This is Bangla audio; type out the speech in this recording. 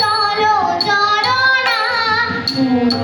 চলো চলো না।